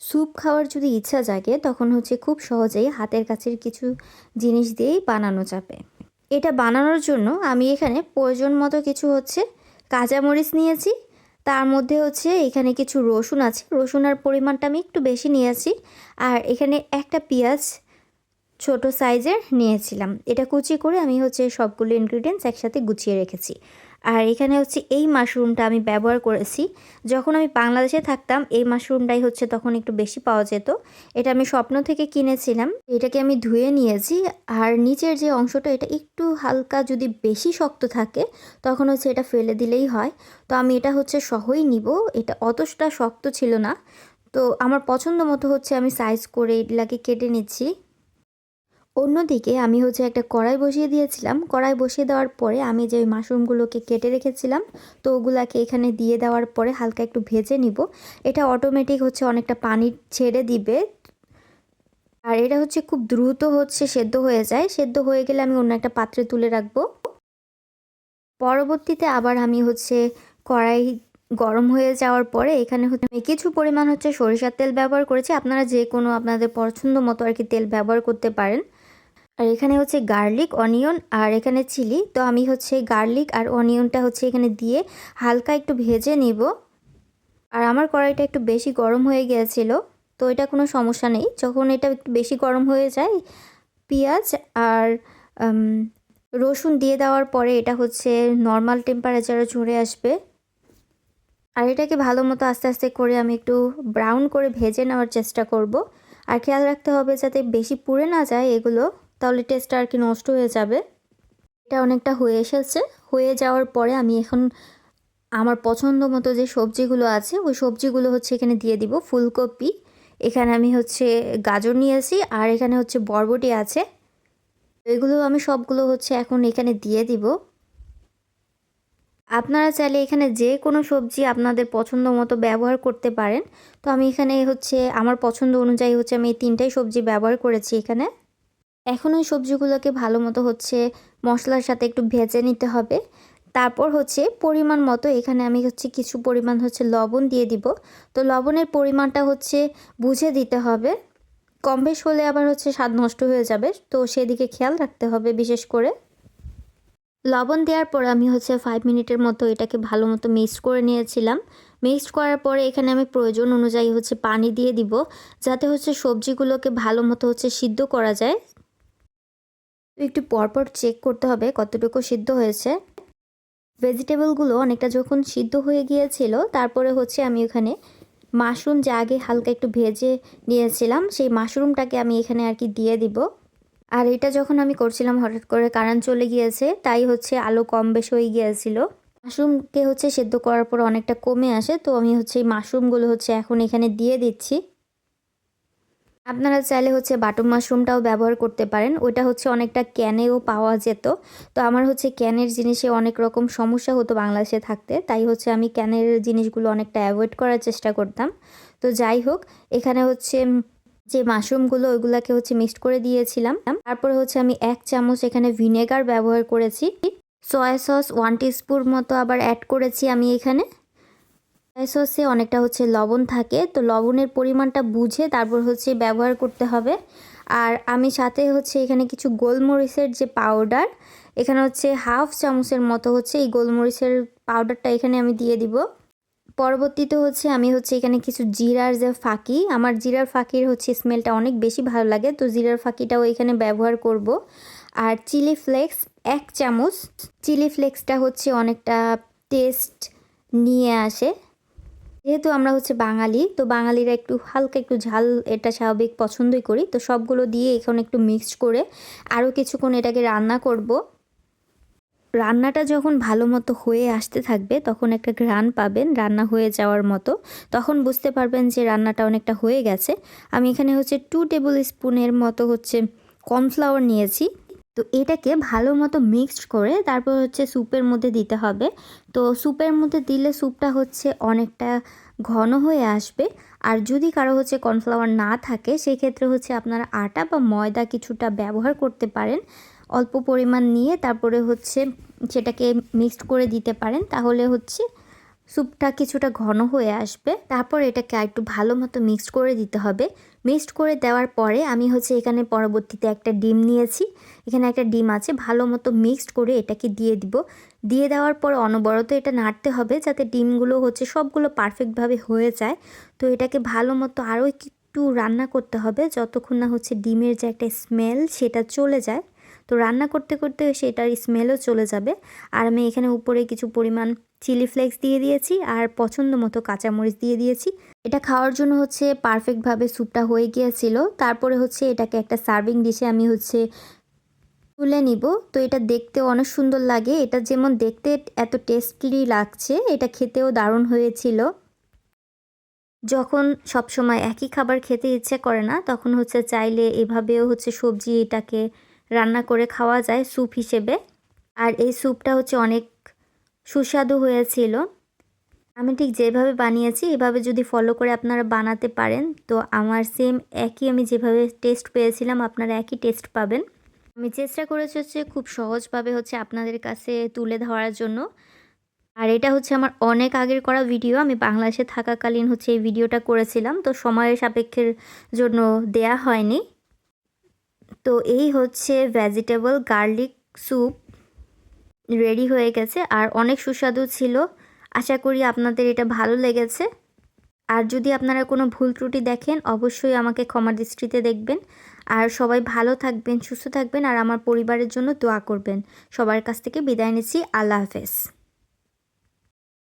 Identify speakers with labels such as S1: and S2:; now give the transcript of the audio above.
S1: Soup খাওয়ার যদি ইচ্ছা জাগে, তখন হচ্ছে খুব সহজেই হাতের কাছের কিছু জিনিস দিয়েই বানানো যাবে। এটা বানানোর জন্য আমি এখানে প্রয়োজন মতো কিছু হচ্ছে কাঁচামরিচ নিয়েছি। তার মধ্যে হচ্ছে এখানে কিছু রসুন আছে। রসুনের পরিমাণটা আমি একটু বেশি নিয়েছি। আর এখানে একটা পেঁয়াজ ছোট সাইজের নিয়েছিলাম। এটা কুচি করে আমি হচ্ছে সবগুলো ইনগ্রিডিয়েন্টস একসাথে গুছিয়ে রেখেছি। আর এখানে হচ্ছে এই মাশরুমটা আমি ব্যবহার করেছি। যখন আমি বাংলাদেশে থাকতাম, এই মাশরুমটাই হচ্ছে তখন একটু বেশি পাওয়া যেত। এটা আমি স্বপ্ন থেকে কিনেছিলাম। এটাকে আমি ধুয়ে নিয়েছি। আর নিচের যে অংশটা, এটা একটু হালকা যদি বেশি শক্ত থাকে, তখন হচ্ছে এটা ফেলে দিলেই হয়। তো আমি এটা হচ্ছে সহই নিব। এটা অতটা শক্ত ছিল না। তো আমার পছন্দ মতো হচ্ছে আমি সাইজ করে এগুলাকে কেটে নিচ্ছি। অন্যদিকে আমি হচ্ছে একটা কড়াই বসিয়ে দিয়েছিলাম। কড়াই বসিয়ে দেওয়ার পরে আমি যে মাশরুমগুলোকে কেটে রেখেছিলাম, তো ওগুলাকে এখানে দিয়ে দেওয়ার পরে হালকা একটু ভেজে নিব। এটা অটোমেটিক হচ্ছে অনেকটা পানি ছেড়ে দিবে। আর এটা হচ্ছে খুব দ্রুত হচ্ছে সেদ্ধ হয়ে যায়। সেদ্ধ হয়ে গেলে আমি অন্য একটা পাত্রে তুলে রাখব। পরবর্তীতে আবার আমি হচ্ছে কড়াই গরম হয়ে যাওয়ার পরে এখানে হচ্ছে আমি কিছু পরিমাণ হচ্ছে সরিষার তেল ব্যবহার করেছি। আপনারা যে কোনো আপনাদের পছন্দ মতো আর কি তেল ব্যবহার করতে পারেন। আর এখানে হচ্ছে গার্লিক, অনিয়ন আর এখানে চিলি। তো আমি হচ্ছে গার্লিক আর অনিয়নটা হচ্ছে এখানে দিয়ে হালকা একটু ভেজে নেব। আর আমার কড়াইটা একটু বেশি গরম হয়ে গিয়েছিল তো এটা কোনো সমস্যা নেই। যখন এটা একটু বেশি গরম হয়ে যায়, পেঁয়াজ আর রসুন দিয়ে দেওয়ার পরে এটা হচ্ছে নর্মাল টেম্পারেচারে চড়ে আসবে। আর এটাকে ভালো মতো আস্তে আস্তে করে আমি একটু ব্রাউন করে ভেজে নেওয়ার চেষ্টা করব। আর খেয়াল রাখতে হবে যাতে বেশি পুড়ে না যায় এগুলো। তাহলে টেস্টটা আর কি নষ্ট হয়ে যাবে। এটা অনেকটা হয়ে এসেছে। হয়ে যাওয়ার পরে আমি এখন আমার পছন্দ মতো যে সবজিগুলো আছে, ওই সবজিগুলো হচ্ছে এখানে দিয়ে দিব। ফুলকপি, এখানে আমি হচ্ছে গাজর নিয়েছি আর এখানে হচ্ছে বরবটি আছে। এগুলো আমি সবগুলো হচ্ছে এখন এখানে দিয়ে দিব। আপনারা চাইলে এখানে যে কোনো সবজি আপনাদের পছন্দ মতো ব্যবহার করতে পারেন। তো আমি এখানে হচ্ছে, আমার পছন্দ অনুযায়ী হচ্ছে আমি এই তিনটাই সবজি ব্যবহার করেছি এখানে। এখন ওই সবজিগুলোকে ভালো মতো হচ্ছে মশলার সাথে একটু ভেজে নিতে হবে। তারপর হচ্ছে পরিমাণ মতো এখানে আমি হচ্ছে কিছু পরিমাণ হচ্ছে লবণ দিয়ে দিব। তো লবণের পরিমাণটা হচ্ছে বুঝে দিতে হবে। কম বেশ হলে আবার হচ্ছে স্বাদ নষ্ট হয়ে যাবে। তো সেদিকে খেয়াল রাখতে হবে বিশেষ করে। লবণ দেওয়ার পর আমি হচ্ছে ফাইভ মিনিটের মতো এটাকে ভালো মতো মিক্সড করে নিয়েছিলাম। মিক্সড করার পরে এখানে আমি প্রয়োজন অনুযায়ী হচ্ছে পানি দিয়ে দিব। যাতে হচ্ছে সবজিগুলোকে ভালো মতো হচ্ছে সিদ্ধ করা যায়। একটু পরপর চেক করতে হবে কতটুকু সিদ্ধ হয়েছে। ভেজিটেবলগুলো অনেকটা যখন সিদ্ধ হয়ে গিয়েছিল, তারপরে হচ্ছে আমি ওখানে মাশরুম যে আগে হালকা একটু ভেজে নিয়েছিলাম, সেই মাশরুমটাকে আমি এখানে আর কি দিয়ে দিব। আর এটা যখন আমি করছিলাম, হঠাৎ করে কারেন্ট চলে গিয়েছে, তাই হচ্ছে আলো কম বেশ হয়ে গিয়েছিল। মাশরুমকে হচ্ছে সেদ্ধ করার পর অনেকটা কমে আসে, তো আমি হচ্ছে এই মাশরুমগুলো হচ্ছে এখন এখানে দিয়ে দিচ্ছি। আপনারা চাইলে হচ্ছে বাটন মাশরুমটাও ব্যবহার করতে পারেন। ওইটা হচ্ছে অনেকটা ক্যানেও পাওয়া যেত। তো আমার হচ্ছে ক্যানের জিনিসে অনেক রকম সমস্যা হতো বাংলাদেশে থাকতে। তাই হচ্ছে আমি ক্যানের জিনিসগুলো অনেকটা অ্যাভয়েড করার চেষ্টা করতাম। তো যাই হোক, এখানে হচ্ছে যে মাশরুমগুলো, ওইগুলোকে হচ্ছে মিক্সড করে দিয়েছিলাম। তারপরে হচ্ছে আমি এক চামচ এখানে ভিনেগার ব্যবহার করেছি। সয়া সস ওয়ান টিস্পুর মতো আবার অ্যাড করেছি আমি এখানে। সসে অনেকটা হচ্ছে লবণ থাকে, তো লবণের পরিমাণটা বুঝে তারপর হচ্ছে ব্যবহার করতে হবে। আর আমি সাথে হচ্ছে এখানে কিছু গোলমরিচের যে পাউডার এখানে হচ্ছে হাফ চামচের মতো হচ্ছে এই গোলমরিচের পাউডারটা এখানে আমি দিয়ে দিব। পরবর্তীতে হচ্ছে আমি হচ্ছে এখানে কিছু জিরার যে ফাঁকি, আমার জিরার ফাঁকির হচ্ছে স্মেলটা অনেক বেশি ভালো লাগে, তো জিরার ফাঁকিটাও এখানে ব্যবহার করব। আর চিলি ফ্লেক্স এক চামচ চিলি ফ্লেক্সটা হচ্ছে অনেকটা টেস্ট নিয়ে আসে। যেহেতু আমরা হচ্ছে বাঙালি, তো বাঙালিরা একটু হালকা একটু ঝাল এটা স্বাভাবিক পছন্দই করি। তো সবগুলো দিয়ে এখানে একটু মিক্সড করে আরও কিছুক্ষণ এটাকে রান্না করব। রান্নাটা যখন ভালো মতো হয়ে আসতে থাকবে, তখন একটা ঘ্রাণ পাবেন রান্না হয়ে যাওয়ার মতো। তখন বুঝতে পারবেন যে রান্নাটা অনেকটা হয়ে গেছে। আমি এখানে হচ্ছে টু টেবিল স্পুনের মতো হচ্ছে কর্নফ্লাওয়ার নিয়েছি। তো এটাকে ভালো মতো মিক্সড করে তারপর হচ্ছে স্যুপের মধ্যে দিতে হবে। তো স্যুপের মধ্যে দিলে স্যুপটা হচ্ছে অনেকটা ঘন হয়ে আসবে। আর যদি কারও হচ্ছে কর্নফ্লাওয়ার না থাকে, সেক্ষেত্রে হচ্ছে আপনারা আটা বা ময়দা কিছুটা ব্যবহার করতে পারেন। অল্প পরিমাণ নিয়ে তারপরে হচ্ছে সেটাকে মিক্সড করে দিতে পারেন। তাহলে হচ্ছে স্যুপটা কিছুটা ঘন হয়ে আসবে। তারপর এটাকে একটু ভালো মতো মিক্সড করে দিতে হবে। মিক্সড করে দেওয়ার পরে আমি হচ্ছে এখানে পরবর্তীতে একটা ডিম নিয়েছি। এখানে একটা ডিম আছে, ভালো মতো মিক্সড করে এটাকে দিয়ে দিব। দিয়ে দেওয়ার পর অনবরত এটা নাড়তে হবে যাতে ডিমগুলো হচ্ছে সবগুলো পারফেক্টভাবে হয়ে যায়। তো এটাকে ভালো মতো আরও একটু রান্না করতে হবে যতক্ষণ না হচ্ছে ডিমের যে একটা স্মেল সেটা চলে যায়। তো রান্না করতে করতে সেটার স্মেলও চলে যাবে। আর আমি এখানে উপরে কিছু পরিমাণ চিলি ফ্লেক্স দিয়ে দিয়েছি আর পছন্দ মতো কাঁচামরিচ দিয়ে দিয়েছি। এটা খাওয়ার জন্য হচ্ছে পারফেক্টভাবে স্যুপটা হয়ে গিয়েছিল। তারপরে হচ্ছে এটাকে একটা সার্ভিং ডিশে আমি হচ্ছে তুলে নিব। তো এটা দেখতেও অনেক সুন্দর লাগে। এটা যেমন দেখতে এত টেস্টলি লাগছে, এটা খেতেও দারুণ হয়েছিল। যখন সব সময় একই খাবার খেতে ইচ্ছে করে না, তখন হচ্ছে চাইলে এভাবেও হচ্ছে সবজি এটাকে রান্না করে খাওয়া যায় স্যুপ হিসেবে। আর এই স্যুপটা হচ্ছে অনেক সুস্বাদু হয়েছিল। আমি ঠিক যেভাবে বানিয়েছি, এভাবে যদি ফলো করে আপনারা বানাতে পারেন, তো আমার সেম একই আমি যেভাবে টেস্ট পেয়েছিলাম, আপনারা একই টেস্ট পাবেন। আমি চেষ্টা করেছি হচ্ছে খুব সহজভাবে হচ্ছে আপনাদের কাছে তুলে ধরার জন্য। আর এটা হচ্ছে আমার অনেক আগের করা ভিডিও আমি বাংলাদেশে থাকাকালীন হচ্ছে এই ভিডিওটা করেছিলাম, তো সময়ের সাপেক্ষের জন্য দেয়া হয়নি। তো এই হচ্ছে ভেজিটেবল গার্লিক স্যুপ রেডি হয়ে গেছে আর অনেক সুস্বাদু ছিল। আশা করি আপনাদের এটা ভালো লেগেছে। আর যদি আপনারা কোনো ভুল ত্রুটি দেখেন, অবশ্যই আমাকে ক্ষমা দৃষ্টিতে দেখবেন। আর সবাই ভালো থাকবেন, সুস্থ থাকবেন আর আমার পরিবারের জন্য দোয়া করবেন। সবার কাছ থেকে বিদায় নিচ্ছি। আল্লাহ হাফেজ।